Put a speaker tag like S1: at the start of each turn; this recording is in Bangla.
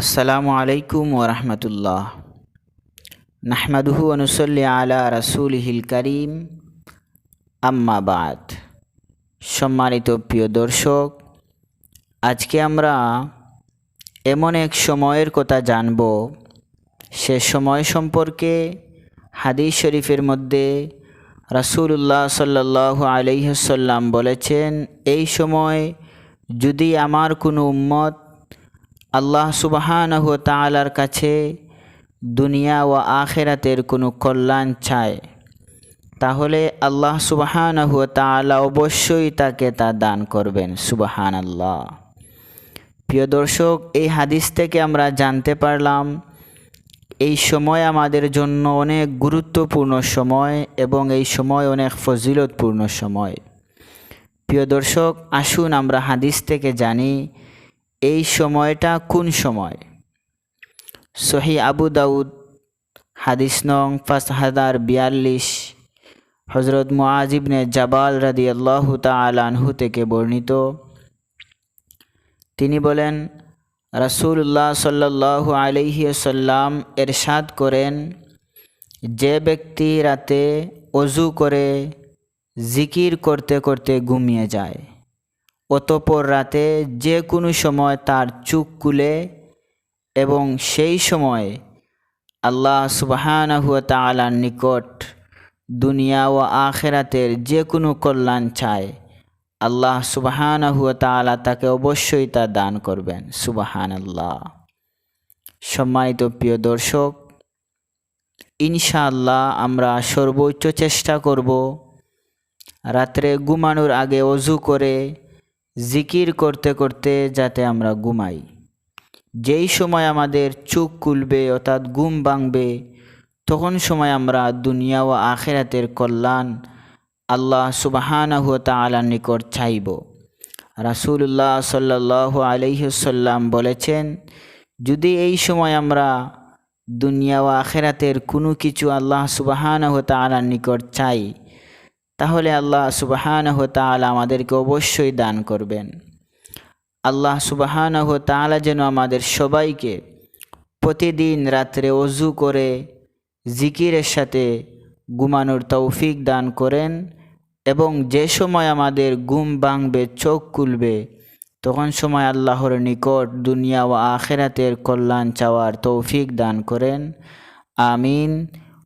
S1: আসসালামু আলাইকুম ওরহমতুল্লাহ নাহমাদুহু অনুসল্লি আলা রাসুলহিল করিম। আম্মাবাদ সম্মানিত প্রিয় দর্শক, আজকে আমরা এমন এক সময়ের কথা জানব। সে সময় সম্পর্কে হাদিস শরীফের মধ্যে রাসুল্লাহ সাল্লাহ আলহ্লাম বলেছেন, এই সময় যদি আমার কোনো উম্মত আল্লাহ সুবাহানহ তালার কাছে দুনিয়া ও আখেরাতের কোনো কল্যাণ চায়। তাহলে আল্লাহ সুবাহানহ তালা অবশ্যই তাকে তা দান করবেন সুবাহান আল্লাহ প্রিয় দর্শক, এই হাদিস থেকে আমরা জানতে পারলাম, এই সময় আমাদের জন্য অনেক গুরুত্বপূর্ণ সময় এবং এই সময় অনেক ফজিলতপূর্ণ সময়। প্রিয় দর্শক, আসুন আমরা হাদিস থেকে জানি এই সময়টা কোন সময়? সহি আবু দাউদ, হাদিস নং পাঁচ হাজার বিয়াল্লিশ হজরত মুআজিবনে জাবাল রাদি আল্লাহ তালানহু থেকে বর্ণিত। তিনি বলেন রাসুল্লাহ সাল্লাহ আলহিসাল্লাম এরশাদ করেন, যে ব্যক্তি রাতে অজু করে জিকির করতে করতে ঘুমিয়ে যায়। অতপর রাতে যে কোনো সময় তার চুক কুলে এবং সেই সময় আল্লাহ সুবাহানহুয়া তালার নিকট দুনিয়া ও আখেরাতের যে কোনো কল্যাণ চায়, আল্লাহ সুবাহানহুয়া তালা তাকে অবশ্যই তা দান করবেন। সুবাহান আল্লাহ সম্মানিত প্রিয় দর্শক, ইনশাআল্লাহ আমরা সর্বোচ্চ চেষ্টা করব রাত্রে ঘুমানোর আগে অজু করে জিকির করতে করতে যাতে আমরা ঘুমাই। যেই সময় আমাদের চোখ খুলবে, অর্থাৎ ঘুম ভাঙবে, তখন সময় আমরা দুনিয়া ও আখেরাতের কল্যাণ আল্লাহ সুবাহানাহ তালার নিকট চাইব। রাসুল্লাহ সাল্লাহ আলহ্লাম বলেছেন, যদি এই সময় আমরা দুনিয়া ও আখেরাতের কোনো কিছু আল্লাহ সুবাহানাহ তালার নিকট চাই তাহলে আল্লাহ সুবাহানহ তালা আমাদেরকে অবশ্যই দান করবেন। আল্লাহ সুবাহানহ তালা যেন আমাদের সবাইকে প্রতিদিন রাত্রে অজু করে জিকিরের সাথে ঘুমানোর তৌফিক দান করেন এবং যে সময় আমাদের ঘুম ভাঙবে, চোখ খুলবে, তখন সময় আল্লাহর নিকট দুনিয়া ও আখেরাতের কল্যাণ চাওয়ার তৌফিক দান করেন। আমিন।